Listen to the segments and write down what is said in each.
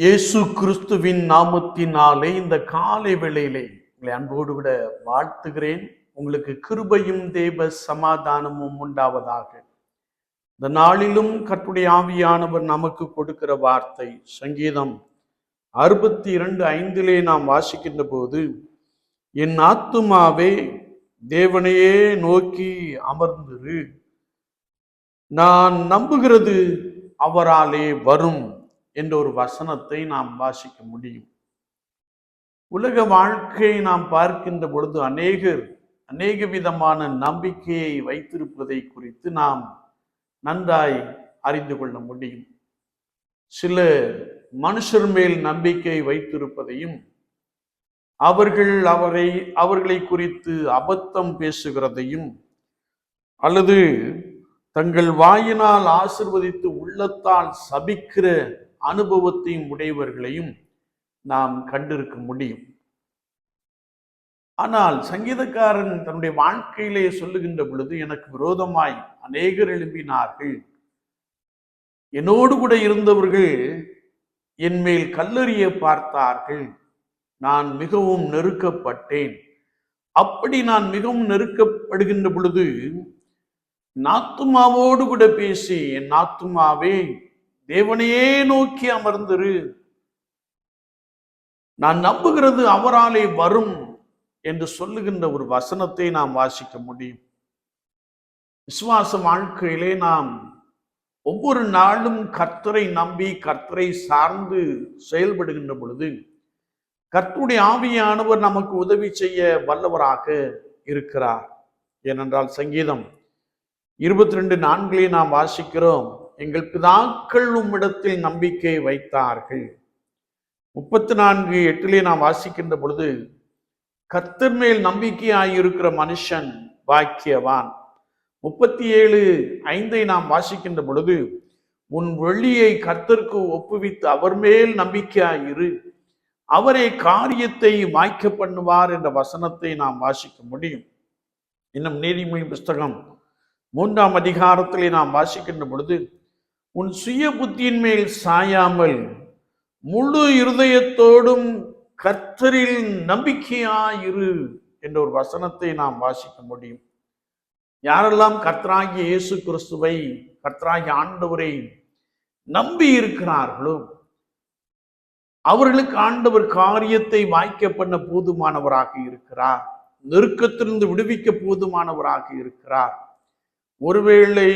இயேசு கிறிஸ்துவின் நாமத்தினாலே இந்த காலை வேளையிலே உங்களை அன்போடு விட வாழ்த்துகிறேன். உங்களுக்கு கிருபையும் தேவ சமாதானமும் உண்டாவதாக. இந்த நாளிலும் கற்றுடைய ஆவியானவர் நமக்கு கொடுக்கிற வார்த்தை சங்கீதம் அறுபத்தி இரண்டு ஐந்திலே நாம் வாசிக்கின்ற போது என் ஆத்துமாவே தேவனையே நோக்கி அமர்ந்திரு. நான் நம்புகிறது அவராலே வரும். என்ற ஒரு வசனத்தை நாம் வாசிக்க முடியும். உலக வாழ்க்கையை நாம் பார்க்கின்ற பொழுது அநேகர் அநேக விதமான நம்பிக்கையை வைத்திருப்பதை குறித்து நாம் நன்றாய் அறிந்து கொள்ள முடியும். சில மனுஷர் மேல் நம்பிக்கை வைத்திருப்பதையும் அவர்கள் அவரை அவர்களை குறித்து அபத்தம் பேசுகிறதையும் அல்லது தங்கள் வாயினால் ஆசிர்வதித்து உள்ளத்தால் சபிக்கிற அனுபவத்தையும் உடையவர்களையும் நாம் கண்டிருக்க முடியும். ஆனால் சங்கீதக்காரன் தன்னுடைய வாழ்க்கையிலே சொல்லுகின்ற பொழுது எனக்கு விரோதமாய் அநேகர் எழும்பினார்கள். என்னோடு கூட இருந்தவர்கள் என் மேல் கல்லறிய பார்த்தார்கள். நான் மிகவும் நெருக்கப்பட்டேன். அப்படி நான் மிகவும் நெருக்கப்படுகின்ற பொழுது நாத்துமாவோடு கூட பேசி என் நாத்துமாவே தேவனையே நோக்கி அமர்ந்திரு. நான் நம்புகிறது அவராலே வரும் என்று சொல்லுகின்ற ஒரு வசனத்தை நாம் வாசிக்க முடியும். விசுவாச வாழ்க்கையிலே நாம் ஒவ்வொரு நாளும் கர்த்தரை நம்பி கர்த்தரை சார்ந்து செயல்படுகின்ற பொழுது கர்த்தருடைய ஆவியானவர் நமக்கு உதவி செய்ய வல்லவராக இருக்கிறார். ஏனென்றால் சங்கீதம் இருபத்தி ரெண்டு நான்கிலே நாம் வாசிக்கிறோம் எங்கள் பிதாக்கள் உம்மிடத்தில் நம்பிக்கை வைத்தார்கள். முப்பத்தி நான்கு எட்டிலே நாம் வாசிக்கின்ற பொழுது கத்தர் மேல் நம்பிக்கையாயிருக்கிற மனுஷன் பாக்கியவான். முப்பத்தி ஏழு ஐந்தை நாம் வாசிக்கின்ற பொழுது உன் வெள்ளியை கர்த்தருக்கு ஒப்புவித்து அவர் மேல் நம்பிக்கையாயிரு. அவரே காரியத்தை வாய்க்க பண்ணுவார் என்ற வசனத்தை நாம் வாசிக்க முடியும். இன்னும் நீதிமொழி புஸ்தகம் மூன்றாம் அதிகாரத்திலே நாம் வாசிக்கின்ற பொழுது உன் சுய புத்தியின் மேல் சாயாமல் முழு இருதயத்தோடும் கர்த்தரில் நம்பிக்கையாயிரு என்ற ஒரு வசனத்தை நாம் வாசிக்க முடியும். யாரெல்லாம் கர்த்தராகிய இயேசு கிறிஸ்துவை கர்த்தராகிய ஆண்டவரை நம்பி இருக்கிறார்களோ அவர்களுக்கு ஆண்டவர் காரியத்தை வாய்க்க பண்ண போதுமானவராக இருக்கிறார். நெருக்கத்திலிருந்து விடுவிக்க போதுமானவராக இருக்கிறார். ஒருவேளை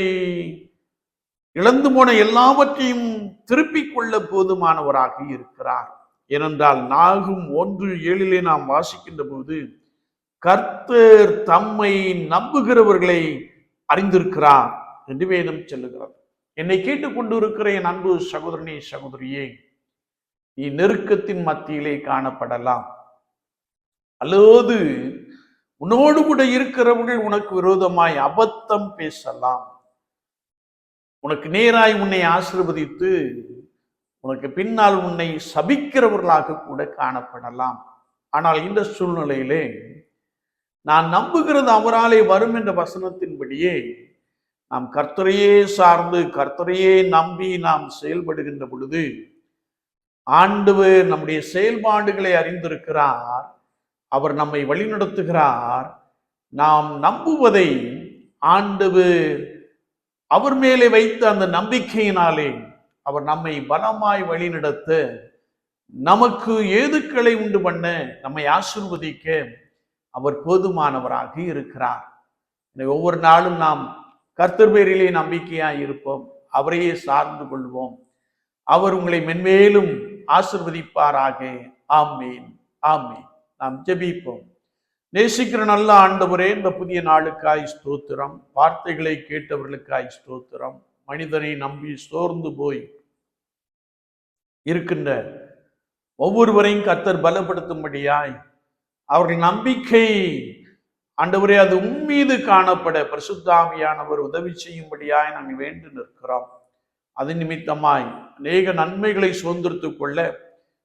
இழந்து போன எல்லாவற்றையும் திருப்பிக் கொள்ள போதுமானவராக இருக்கிறார். ஏனென்றால் நாகும் ஒன்று ஏழிலே நாம் வாசிக்கின்ற போது கர்த்தர் தம்மை நம்புகிறவர்களை அறிந்திருக்கிறார் என்று வேதம் சொல்லுகிறது. என்னை கேட்டுக்கொண்டு இருக்கிற என் அன்பு சகோதரனே சகோதரியே நீ நெருக்கத்தின் மத்தியிலே காணப்படலாம். அல்லது உன்னோடு கூட இருக்கிறவர்கள் உனக்கு விரோதமாய் அபத்தம் பேசலாம். உனக்கு நேராய் உன்னை ஆசிர்வதித்து உனக்கு பின்னால் உன்னை சபிக்கிறவர்களாக கூட காணப்படலாம். ஆனால் இந்த சூழ்நிலையிலே நான் நம்புகிறது அவராலே வரும் என்ற வசனத்தின்படியே நாம் கர்த்தரையே சார்ந்து கர்த்தரையே நம்பி நாம் செயல்படுகின்ற பொழுது ஆண்டவர் நம்முடைய செயல்பாடுகளை அறிந்திருக்கிறார் அவர் நம்மை வழிநடத்துகிறார். நாம் நம்புவதை ஆண்டவர் அவர் மேலே வைத்த அந்த நம்பிக்கையினாலே அவர் நம்மை பலமாய் வழிநடத்த நமக்கு ஏதுக்களை உண்டு பண்ண நம்மை ஆசிர்வதிக்க அவர் போதுமானவராக இருக்கிறார். ஒவ்வொரு நாளும் நாம் கர்த்தர் பேரிலே நம்பிக்கையாய் இருப்போம். அவரையே சார்ந்து கொள்வோம். அவர் உங்களை மென்மேலும் ஆசிர்வதிப்பாராக. ஆமீன். ஆமேன். நாம் ஜெபிப்போம். நேசிக்கிற நல்ல ஆண்டவரே இந்த புதிய நாளுக்காய் ஸ்தோத்திரம். வார்த்தைகளை கேட்டவர்களுக்காய் ஸ்தோத்திரம். மனிதனை நம்பி சோர்ந்து போய் இருக்கின்ற ஒவ்வொருவரையும் கர்த்தர் பலப்படுத்தும்படியாய் அவர்கள் நம்பிக்கை ஆண்டவரே அது உம்மீது காணப்பட பரிசுத்தாமியானவர் உதவி செய்யும்படியாய் நாங்கள் வேண்டு நிற்கிறோம். அது நிமித்தமாய் அநேக நன்மைகளை சுதந்திரத்துக் கொள்ள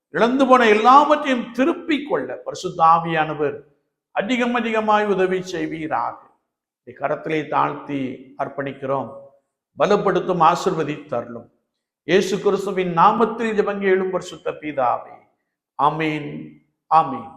இழந்து போன எல்லாவற்றையும் திருப்பிக் கொள்ள பரிசுத்தாமியானவர் அதிகம் அதிகமாய் உதவி செய்வீராக. கரத்திலே தாழ்த்தி அர்ப்பணிக்கிறோம். பலப்படுத்தும் ஆசிர்வதி தரலும் இயேசு கிறிஸ்துவின் நாமத்தில் ஜபங்க எழும் பரிசுத்த பீதாவே. ஆமீன் ஆமீன்.